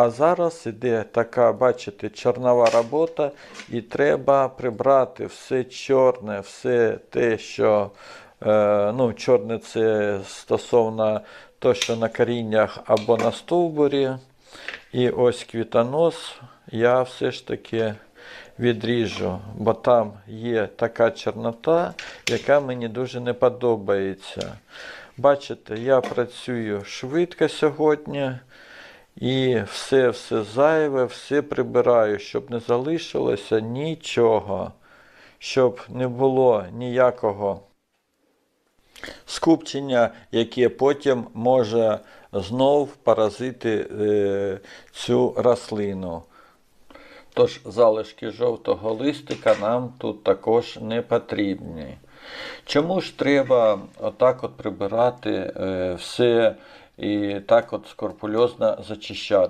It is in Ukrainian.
А зараз іде така, бачите, чорнова робота, і треба прибрати все чорне, все те, що е, ну, чорне це стосовно того, що на коріннях або на стовбурі. І ось квітонос я все ж таки відріжу, бо там є така чорнота, яка мені дуже не подобається. Бачите, я працюю швидко сьогодні. І все, все зайве, все прибираю, щоб не залишилося нічого, щоб не було ніякого скупчення, яке потім може знов поразити е, цю рослину. Тож залишки жовтого листика нам тут також не потрібні. Чому ж треба отак от прибирати е, все і так от скорпульозно зачищати?